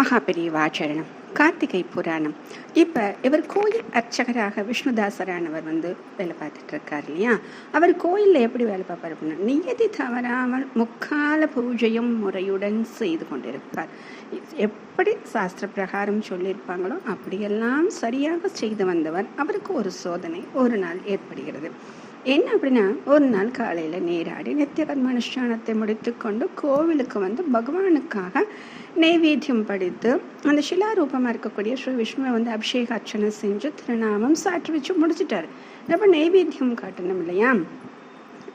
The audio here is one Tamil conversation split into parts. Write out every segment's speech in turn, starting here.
மகாபெரிவாச்சரணம் கார்த்திகை புராணம். இப்போ இவர் கோயில் அர்ச்சகராக விஷ்ணுதாசரானவர் வந்து வேலை பார்த்துட்டு இருக்கார் இல்லையா? அவர் கோயிலில் எப்படி வேலை பார்ப்பார் அப்படின்னா நியதி தவறாமல் முக்கால பூஜையும் முறையுடன் செய்து கொண்டிருப்பார். எப்படி சாஸ்திர பிரகாரம் சொல்லியிருப்பாங்களோ அப்படியெல்லாம் சரியாக செய்து வந்தவர் அவருக்கு ஒரு சோதனை ஒரு நாள் ஏற்படுகிறது. என்ன அப்படின்னா ஒரு நாள் காலையில் நீராடி நித்தியகர்ம அனுஷ்டானத்தை முடித்துக்கொண்டு கோவிலுக்கு வந்து பகவானுக்காக நைவேத்தியம் படித்து அந்த சிலாரூபமாக இருக்கக்கூடிய ஸ்ரீ விஷ்ணுவை வந்து அபிஷேக அர்ச்சனை செஞ்சு திருநாமம் சாற்றி வச்சு முடிச்சிட்டாரு. அப்போ நைவேத்தியம் காட்டணும் இல்லையா?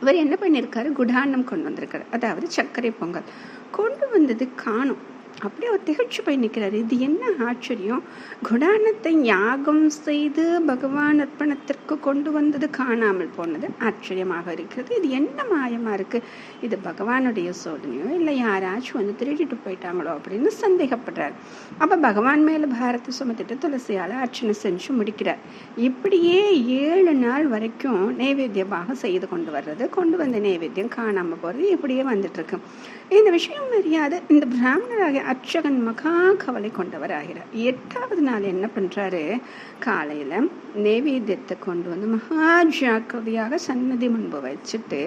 இவர் என்ன பண்ணியிருக்காரு? குடானம் கொண்டு வந்திருக்காரு. அதாவது சர்க்கரை பொங்கல். கொண்டு வந்தது காணும். அப்படியே ஒரு திகழ்ச்சி போய் நிற்கிறார் இது என்ன ஆச்சரியம்? குடானத்தை யாகம் செய்து பகவான் அர்ப்பணத்திற்கு கொண்டு வந்தது காணாமல் போனது ஆச்சரியமாக இருக்கிறது இது என்ன மாயமாக இருக்குது இது பகவானுடைய சோதனையோ இல்லை யாராச்சும் வந்து திருடிட்டு போயிட்டாங்களோ அப்படின்னு சந்தேகப்படுறார். அப்போ பகவான் மேலே பாரத்தை சுமத்திட்டு துளசியால் அர்ச்சனை செஞ்சு முடிக்கிறார். இப்படியே ஏழு நாள் வரைக்கும் நைவேத்தியமாக செய்து கொண்டு வர்றது கொண்டு வந்த நைவேத்தியம் காணாமல் போகிறது இப்படியே வந்துட்டுருக்கு இந்த விஷயம் தெரியாது. இந்த பிராமணராக அர்ச்சகன் மகா கவலை கொண்டவர் ஆகிறார் எட்டாவது நாள் என்ன பண்ணுறாரு காலையில் நெவேத்தியத்தை கொண்டு வந்து மகா ஜாக்கிரதையாக சன்னதி முன்பு வச்சுட்டு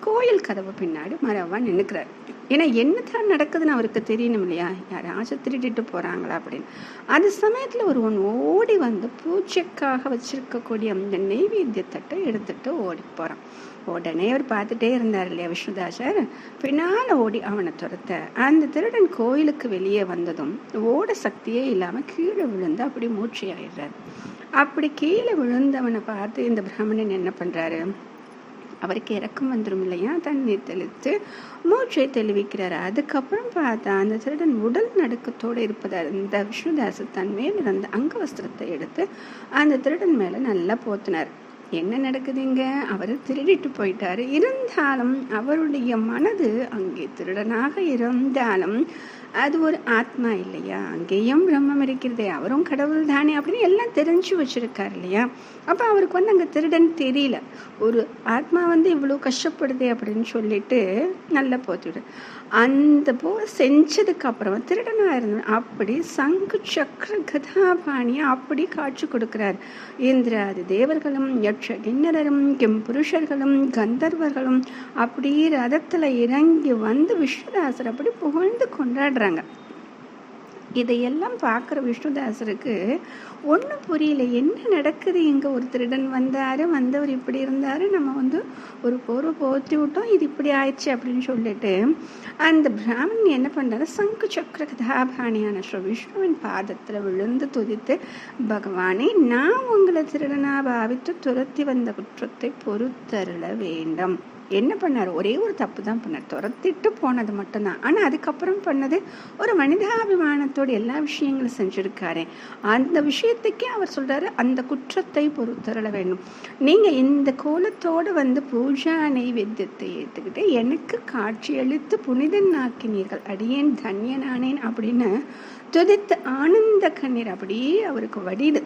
கோயில் கதவு பின்னாடி மரவா நின்றுக்கிறார் ஏன்னா என்னதான் நடக்குதுன்னு அவருக்கு தெரியணும் இல்லையா? யாராச்சும் திருடிட்டு போகிறாங்களா அப்படின்னு. அந்த சமயத்தில் ஒருவன் ஓடி வந்து பூஜைக்காக வச்சிருக்கக்கூடிய அந்த நெய்வேத்தியத்தட்டை எடுத்துட்டு ஓடி போகிறான் உடனே அவர் பார்த்துட்டே இருந்தார் இல்லையா விஷ்ணுதாசர்? பின்னால் ஓடி அவனை துரத்த. அந்த திருடன் கோயிலுக்கு வெளியே வந்ததும் ஓட சக்தியே இல்லாமல் கீழே விழுந்து அப்படி மூச்சு ஆயிடுறாரு அப்படி கீழே விழுந்தவனை பார்த்து இந்த பிராமணன் என்ன பண்ணுறாரு அவருக்கு இறக்கம் வந்துடும் இல்லையா? தண்ணீர் தெளித்து மூச்சை தெளிவிக்கிறார். அதுக்கப்புறம் பார்த்தா அந்த திருடன் உடல் நடுக்கத்தோடு இருப்பதாக இருந்த விஷ்ணுதாசு தன் மேல் இருந்த அங்கவஸ்திரத்தை எடுத்து அந்த திருடன் மேலே நல்லா போத்தினார். என்ன நடக்குதுங்க அவர் திருடிட்டு போயிட்டாரு. இருந்தாலும் அவருடைய மனது அங்கே திருடனாக இருந்தாலும் அது ஒரு ஆத்மா இல்லையா? அங்கேயும் பிரம்மம் இருக்கிறதே. அவரும் கடவுள் தானே அப்படின்னு எல்லாம் தெரிஞ்சு வச்சிருக்காரு இல்லையா? அப்போ அவருக்கு வந்து அங்கே திருடன் தெரியல. ஒரு ஆத்மா வந்து இவ்வளோ கஷ்டப்படுதே அப்படின்னு சொல்லிட்டு நல்லா போத்திவிடு அந்த போ செஞ்சதுக்கு திருடனாக திருடனா அப்படி சங்கு சக்கர கதாபாணியை அப்படி காட்சி கொடுக்குறார். இந்திராதி தேவர்களும் யட்ச கிண்ணரரும் கிம் புருஷர்களும் கந்தர்வர்களும் அப்படி ரதத்தில் இறங்கி வந்து விஸ்வதாசர் அப்படி புகழ்ந்து கொண்டாடுறார். சொல்கிறாங்க இதையெல்லாம் பார்க்குற விஷ்ணுதாசருக்கு ஒன்றும் புரியல. என்ன நடக்குது? இங்கே ஒரு திருடன் வந்தார் வந்தவர் இப்படி இருந்தார் நம்ம வந்து ஒரு போர்வை போத்தி விட்டோம் இது இப்படி ஆயிடுச்சு அப்படின்னு சொல்லிட்டு அந்த பிராமணன் என்ன பண்ணுறாரு சங்கு சக்கர கதாபாணியான ஸ்ரீ விஷ்ணுவின் பாதத்தில் விழுந்து துதித்து பகவானே நான் உங்களை திருடனா பாவித்து துரத்தி வந்த குற்றத்தை பொறுத்தருள வேண்டும். என்ன பண்ணார்? ஒரே ஒரு தப்பு தான் பண்ணார். துரத்திட்டு போனது மட்டும்தான். ஆனால் அதுக்கப்புறம் பண்ணது ஒரு மனிதாபிமானத்தோடு எல்லா விஷயங்களும் செஞ்சுருக்காரு. அந்த விஷயத்துக்கே அவர் சொல்கிறாரு அந்த குற்றத்தை பொறுத்தரள வேண்டும். நீங்கள் இந்த கோலத்தோடு வந்து பூஜா நைவேத்தியத்தை ஏற்றுக்கிட்டு எனக்கு காட்சியளித்து புனிதன் ஆக்கினீர்கள். அடியேன் தன்யனானேன் அப்படின்னு துதித்து ஆனந்த கண்ணீர் அப்படியே அவருக்கு வடிது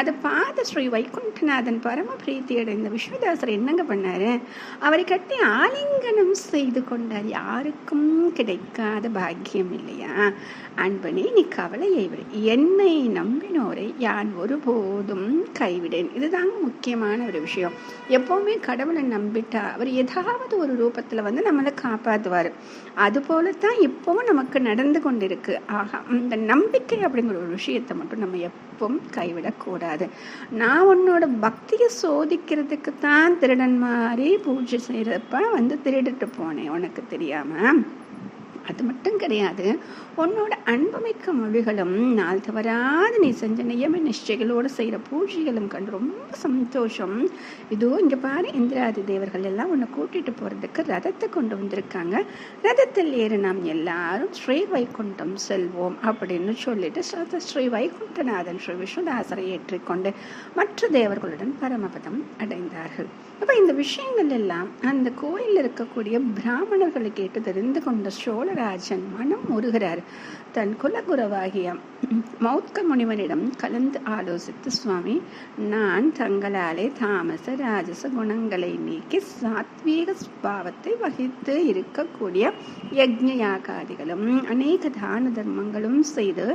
அதை பார்த்த ஸ்ரீ வைகுண்டநாதன் பரம பிரீத்தி அடைந்த விஸ்வதாசர் என்னங்க பண்ணாரு? அவரை கட்டி ஆலிங்கனம் செய்து கொண்டார். யாருக்கும் கிடைக்காத பாக்கியம் இல்லையா? அன்பனே நீ கவலையை விடு என்னை நம்பினோரை யான் ஒருபோதும் கைவிடேன். இதுதாங்க முக்கியமான ஒரு விஷயம். எப்போவுமே கடவுளை நம்பிட்டா அவர் ஏதாவது ஒரு ரூபத்தில் வந்து நம்மளை காப்பாற்றுவார் அதுபோல தான் இப்போவும் நமக்கு நடந்து கொண்டிருக்கு. ஆகா இந்த நம்பிக்கை அப்படிங்கிற ஒரு விஷயத்தை மட்டும் நம்ம எப்பவும் கைவிடக்கூடாது. நான் உன்னோட பக்தியை சோதிக்கிறதுக்கு தான் திருடன் மாதிரி பூஜை செய்கிறப்ப வந்து திருடிட்டு போனேன் உனக்கு தெரியாமல் அது மட்டும் கிடையாது. உன்னோட அன்புமிக்க மொழிகளும் நாள் தவறாது நீ செஞ்ச நியம நிஷ்டைகளோடு செய்கிற பூஜைகளும் கண்டு ரொம்ப சந்தோஷம். இதோ இங்கே பாரு இந்திராதி தேவர்கள் எல்லாம் உன்னை கூட்டிகிட்டு போகிறதுக்கு ரதத்தை கொண்டு வந்திருக்காங்க. ரதத்தில் ஏறி நாம் எல்லாரும் ஸ்ரீ வைகுண்டம் செல்வோம் அப்படின்னு சொல்லிட்டு ஸ்ரீ வைகுண்டநாதன் ஸ்ரீ விஷ்ணுதாசரை ஏற்றிக்கொண்டு மற்ற தேவர்களுடன் பரமபதம் அடைந்தார்கள். அப்போ இந்த விஷயங்கள் எல்லாம் அந்த கோயிலில் இருக்கக்கூடிய பிராமணர்களை கேட்டு தெரிந்து கொண்ட சோழராஜன் மனம் உருகிறார் தன் குலகுருவாகிய மௌத்க முனிவனிடம் கலந்து ஆலோசித்து சுவாமி நான் தங்களாலே தாமச ராஜச குணங்களை நீக்கி சாத்வீக சுபாவத்தை வகித்து இருக்கக்கூடிய யஜ்ஞ யாகாதிகளும் அநேக தான தர்மங்களும் செய்து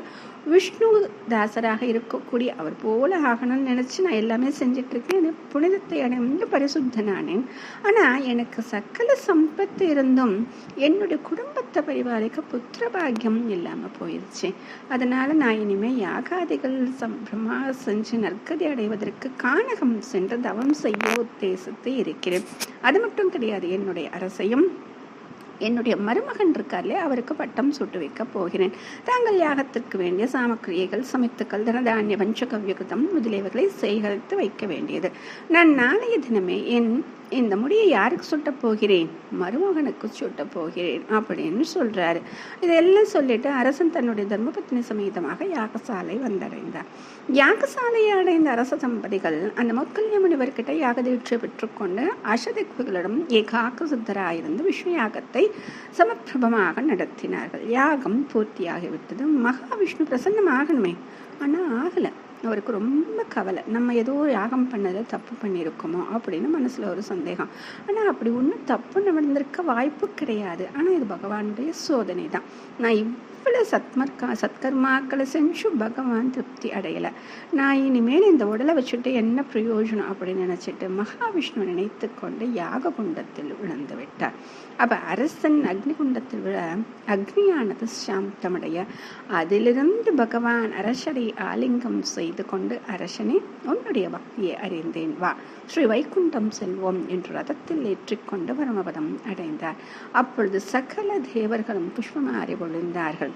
விஷ்ணு தாசராக இருக்கக்கூடிய அவர் போல ஆகணும்னு நினைச்சு நான் எல்லாமே செஞ்சுட்டு இருக்கேன். எனக்கு புனிதத்தை அடைந்து பரிசுத்தனானேன். ஆனா எனக்கு சக்கல சம்பத்து இருந்தும் என்னுடைய குடும்பத்தை பரிபாலிக்க புத்திர பாக்கியம் இல்லாம போயிடுச்சு அதனால நான் இனிமே யாகாதிகள் சம்பிரமா செஞ்சு நற்கதி அடைவதற்கு கானகம் சென்று தவம் செய்ய உத்தேசித்து இருக்கிறேன். அது மட்டும் கிடையாது என்னுடைய அரசையும் என்னுடைய மருமகன் இருக்கார்லே அவருக்கு பட்டம் சுட்டு வைக்க போகிறேன். தாங்கள் யாகத்திற்கு வேண்டிய சாமக்கிரியைகள் சமைத்துக்கள் தனதானிய பஞ்சகவ்யகுதம் முதலியவர்களை சேகரித்து வைக்க வேண்டியது. நான் நாளைய தினமே என் இந்த முடியை யாருக்கு சுட்ட போகிறேன்? மருமகனுக்கு சுட்ட போகிறேன் அப்படின்னு சொல்றாரு. இதெல்லாம் சொல்லிட்டு அரசன் தன்னுடைய தர்மபத்னி சமேதமாக யாகசாலை வந்தடைந்தார். யாகசாலையை அடைந்த அரச தம்பதிகள் அந்த முற்கல்ய முனிவர்கிட்ட யாக தீட்சை பெற்றுக்கொண்டு அஷதிக்குகளிடம் ஏகாக்க சித்தராயிருந்து விஷ்ணு யாகத்தை சமப்பிரபமாக நடத்தினார்கள். யாகம் பூர்த்தியாகிவிட்டது. மகாவிஷ்ணு பிரசன்னமாகணுமே. ஆனால் ஆகலை. அவருக்கு ரொம்ப கவலை. நம்ம ஏதோ யாகம் பண்ணதில் தப்பு பண்ணியிருக்கோமோ அப்படின்னு மனசில் ஒரு சந்தேகம். ஆனால் அப்படி ஒன்றும் தப்பு நடந்திருக்க வாய்ப்பு கிடையாது. ஆனால் இது பகவானுடைய சோதனை தான் நான் இவ்வளோ சத்மர்கா சத்கர்மாக்களை செஞ்சும் பகவான் திருப்தி அடையலை. நான் இனிமேல் இந்த உடலை வச்சுட்டு என்ன பிரயோஜனம் அப்படின்னு நினச்சிட்டு மகாவிஷ்ணு நினைத்து கொண்டு யாக குண்டத்தில் விழுந்து விட்டார். அப்போ அரசன் அக்னி குண்டத்தில் விழ அக்னியானது சாந்தமடைய. அதிலிருந்து பகவான் அரசரை ஆலிங்கம் செய்து கொண்டு அரசனே உன்னுடைய பக்தியை அறிந்தேன் வா. ஸ்ரீ வைகுண்டம் செல்வோம் என்று ரதத்தில் ஏற்றிக்கொண்டு பரமபதம் அடைந்தார். அப்பொழுது சகல தேவர்களும் புஷ்பமாறி பொழிந்தார்கள்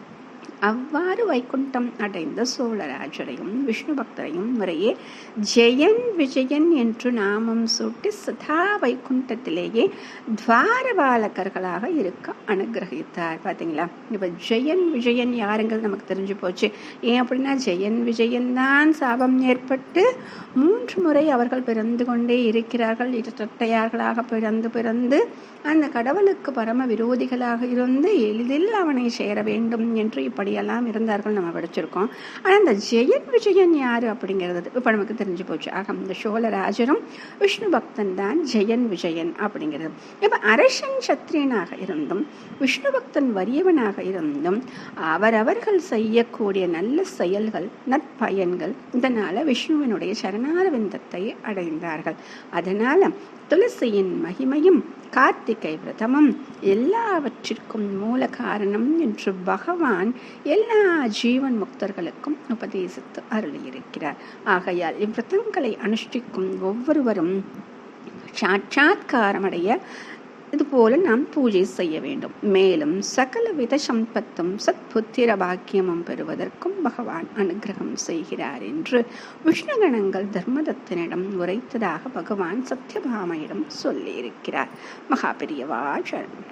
அவ்வாறு வைகுண்டம் அடைந்த சோழராஜரையும் விஷ்ணு பக்தரையும் முறையே ஜெயன் விஜயன் என்று நாமம் சூட்டி சதா வைகுண்டத்திலேயே துவாரபாலகர்களாக இருக்க அனுகிரகித்தார். பார்த்தீங்களா இப்போ ஜெயன் விஜயன் யாருங்கிறது நமக்கு தெரிஞ்சு போச்சு. ஏன் அப்படின்னா ஜெயன் விஜயன் தான் சாபம் ஏற்பட்டு மூன்று முறை அவர்கள் பிறந்து கொண்டே இருக்கிறார்கள். இரட்டையார்களாக பிறந்து பிறந்து அந்த கடவுளுக்கு பரம விரோதிகளாக இருந்து எளிதில் அவனை சேர வேண்டும் என்று இப்படி அப்படியெல்லாம் இருந்தார்கள் நம்ம படிச்சிருக்கோம். ஆனால் அந்த ஜெயன் விஜயன் யார் அப்படிங்கிறது இப்போ நமக்கு தெரிஞ்சு போச்சு. ஆக இந்த சோழராஜரும் விஷ்ணு பக்தன் தான் ஜெயன் விஜயன் அப்படிங்கிறது. இப்போ அரசன் சத்திரியனாக இருந்தும் விஷ்ணு பக்தன் வறியவனாக இருந்தும் அவரவர்கள் செய்யக்கூடிய நல்ல செயல்கள் நற்பயன்கள் இதனால் விஷ்ணுவினுடைய சரணாரவிந்தத்தை அடைந்தார்கள். அதனால் துளசியின் மகிமையும் கார்த்திகை விரதமும் எல்லாவற்றிற்கும் மூல காரணம் என்று பகவான் எல்லா ஜீவன் முக்தர்களுக்கும் உபதேசித்து அருளியிருக்கிறார். ஆகையால் இவ்விரதங்களை அனுஷ்டிக்கும் ஒவ்வொருவரும் சாட்சாத்காரமடைய இதுபோல நாம் பூஜை செய்ய வேண்டும். மேலும் சகல வித சம்பத்தும் சத்புத்திர பாக்கியமும் பெறுவதற்கும் பகவான் அனுகிரகம் செய்கிறார் என்று விஷ்ணுகணங்கள் தர்மதத்தனிடம் உரைத்ததாக பகவான் சத்யபாமையிடம் சொல்லியிருக்கிறார். மகாபெரியவா சரண்.